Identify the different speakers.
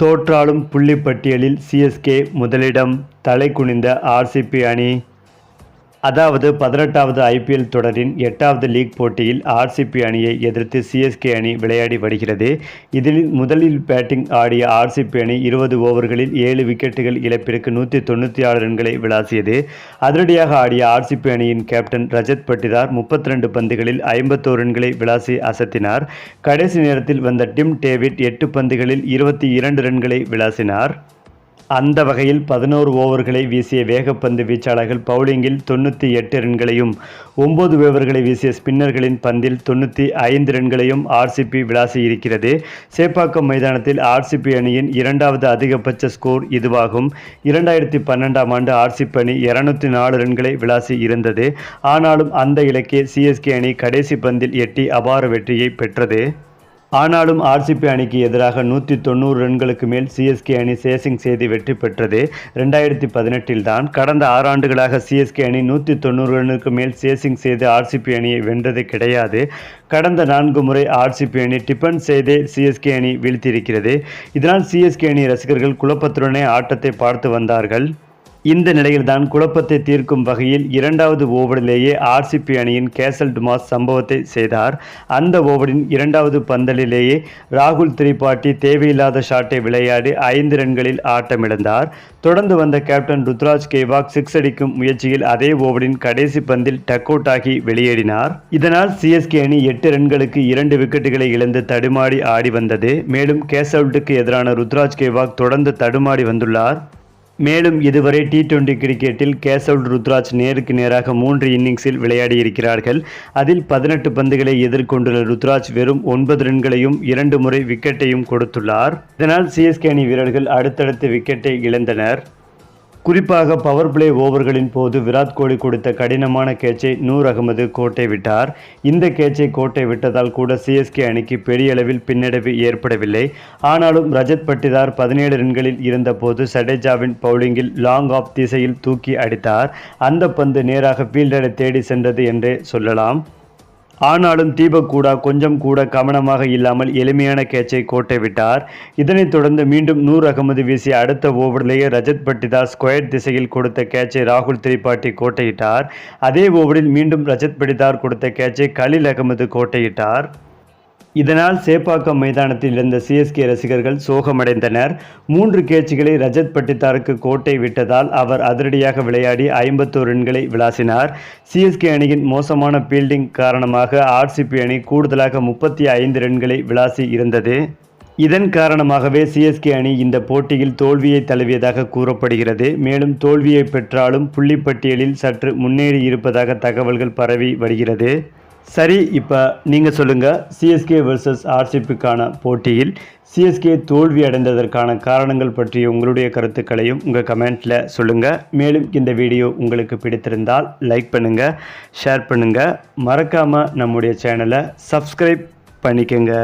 Speaker 1: தோற்றாலும் புள்ளிப்பட்டியலில் CSK முதலிடம் தலை குனிந்த ஆர்சிபி அணி. அதாவது பதினெட்டாவது ஐபிஎல் தொடரின் எட்டாவது லீக் போட்டியில் ஆர்சிபி அணியை எதிர்த்து சிஎஸ்கே அணி விளையாடி வருகிறது. இதில் முதலில் பேட்டிங் ஆடிய ஆர்சிபி அணி இருபது ஓவர்களில் ஏழு விக்கெட்டுகள் இழப்பிற்கு நூற்றி தொண்ணூற்றி ஆறு ரன்களை விளாசியது. அதிரடியாக ஆடிய ஆர்சிபி அணியின் கேப்டன் ரஜத் பட்டிதார் முப்பத்தி ரெண்டு பந்துகளில் ஐம்பத்தோரு ரன்களை விளாசி அசத்தினார். கடைசி நேரத்தில் வந்த டிம் டேவிட் எட்டு பந்துகளில் இருபத்தி இரண்டு ரன்களை விளாசினார். அந்த வகையில் பதினோரு ஓவர்களை வீசிய வேகப்பந்து வீச்சாளர்கள் பவுலிங்கில் தொண்ணூற்றி எட்டு ரன்களையும் ஒம்பது ஓவர்களை வீசிய ஸ்பின்னர்களின் பந்தில் தொண்ணூற்றி ஐந்து ரன்களையும் ஆர்சிபி விளாசி இருக்கிறது. சேப்பாக்கம் மைதானத்தில் ஆர்சிபி அணியின் இரண்டாவது அதிகபட்ச ஸ்கோர் இதுவாகும். இரண்டாயிரத்தி பன்னெண்டாம் ஆண்டு ஆர்சிபி அணி இருநூத்தி நாலு ரன்களை விளாசி இருந்தது. ஆனாலும் அந்த இலக்கே சிஎஸ்கே அணி கடைசி பந்தில் எட்டி அபார வெற்றியை பெற்றது. ஆனாலும் ஆர்சிபி அணிக்கு எதிராக நூற்றி தொண்ணூறு ரன்களுக்கு மேல் சிஎஸ்கே அணி சேசிங் செய்து வெற்றி பெற்றது. ரெண்டாயிரத்தி பதினெட்டில் தான் கடந்த ஆறாண்டுகளாக சிஎஸ்கே அணி நூற்றி தொண்ணூறு ரன்னுக்கு மேல் சேசிங் செய்து ஆர்சிபி அணியை வென்றது கிடையாது. கடந்த நான்கு முறை ஆர்சிபி அணி டிபன் செய்தே சிஎஸ்கே அணி வீழ்த்தியிருக்கிறது. இதனால் சிஎஸ்கே அணி ரசிகர்கள் குழப்பத்துடனே ஆட்டத்தை பார்த்து வந்தார்கள். இந்த நிலையில்தான் குழப்பத்தை தீர்க்கும் வகையில் இரண்டாவது ஓவரிலேயே ஆர்சிபி அணியின் கேசல் டுமாஸ் சம்பவத்தை செய்தார். அந்த ஓவரின் இரண்டாவது பந்தலிலேயே ராகுல் திரிபாட்டி தேவையில்லாத ஷாட்டை விளையாடி ஐந்து ரன்களில் ஆட்டமிழந்தார். தொடர்ந்து வந்த கேப்டன் ருத்ராஜ் கேவாக் சிக்ஸ் அடிக்கும் முயற்சியில் அதே ஓவரின் கடைசி பந்தில் டக் அவுட் ஆகி வெளியேறினார். இதனால் சிஎஸ்கே அணி எட்டு ரன்களுக்கு இரண்டு விக்கெட்டுகளை இழந்து தடுமாடி ஆடி வந்தது. மேலும் கேசல்டுக்கு எதிரான ருத்ராஜ் கேவாக் தொடர்ந்து தடுமாடி வந்துள்ளார். மேலும் இதுவரை டி டுவெண்டி கிரிக்கெட்டில் கேசவுட் ருத்ராஜ் நேருக்கு நேராக மூன்று இன்னிங்ஸில் விளையாடியிருக்கிறார்கள். அதில் பதினெட்டு பந்துகளை எதிர்கொண்டுள்ள ருத்ராஜ் வெறும் ஒன்பது ரன்களையும் இரண்டு முறை விக்கெட்டையும் கொடுத்துள்ளார். இதனால் சிஎஸ்கே அணி வீரர்கள் அடுத்தடுத்து விக்கெட்டை இழந்தனர். குறிப்பாக பவர் பிளே ஓவர்களின் போது விராட் கோலி கொடுத்த கடினமான கேட்சை நூர் அகமது கோட்டை விட்டார். இந்த கேட்சை கோட்டை விட்டதால் கூட சிஎஸ்கே அணிக்கு பெரிய அளவில் பின்னடைவு ஏற்படவில்லை. ஆனாலும் ரஜத் பட்டிதார் பதினேழு ரன்களில் இருந்தபோது சடேஜாவின் பவுலிங்கில் லாங் ஆஃப் திசையில் தூக்கி அடித்தார். அந்த பந்து நேராக ஃபீல்டரை தேடி சென்றது என்றே சொல்லலாம். ஆனாலும் தீபக்கூடா கொஞ்சம் கூட கவனமாக இல்லாமல் எளிமையான கேட்சை கோட்டை விட்டார். இதனைத் தொடர்ந்து மீண்டும் நூர் அகமது வீசிய அடுத்த ஓவரிலேயே ரஜத் பட்டிதார் ஸ்கொயர் திசையில் கொடுத்த கேட்சை ராகுல் திரிபாட்டி கோட்டையிட்டார். அதே ஓவரில் மீண்டும் ரஜத் பட்டிதார் கொடுத்த கேட்சை கலில் அகமது கோட்டையிட்டார். இதனால் சேப்பாக்கம் மைதானத்தில் இருந்த சிஎஸ்கே ரசிகர்கள் சோகமடைந்தனர். மூன்று கேட்சிகளை ரஜத் பட்டிதாருக்கு கோட்டை விட்டதால் அவர் அதிரடியாக விளையாடி ஐம்பத்தோரு ரன்களை விளாசினார். சிஎஸ்கே அணியின் மோசமான பீல்டிங் காரணமாக ஆர்சிபி அணி கூடுதலாக முப்பத்தி ஐந்து ரன்களை விளாசி இருந்தது. இதன் காரணமாகவே சிஎஸ்கே அணி இந்த போட்டியில் தோல்வியை தழுவியதாக கூறப்படுகிறது. மேலும் தோல்வியை பெற்றாலும் புள்ளிப்பட்டியலில் சற்று முன்னேறி இருப்பதாக தகவல்கள் பரவி வருகிறது. சரி இப்போ நீங்கள் சொல்லுங்கள் சிஎஸ்கே வர்சஸ் ஆர்சிபிக்கான போட்டியில் சிஎஸ்கே தோல்வி அடைந்ததற்கான காரணங்கள் பற்றிய உங்களுடைய கருத்துக்களையும் உங்கள் கமெண்ட்டில் சொல்லுங்கள் மேலும் இந்த வீடியோ உங்களுக்கு பிடித்திருந்தால் லைக் பண்ணுங்கள் ஷேர் பண்ணுங்கள் மறக்காமல் நம்முடைய சேனலை சப்ஸ்கிரைப் பண்ணிக்கோங்க.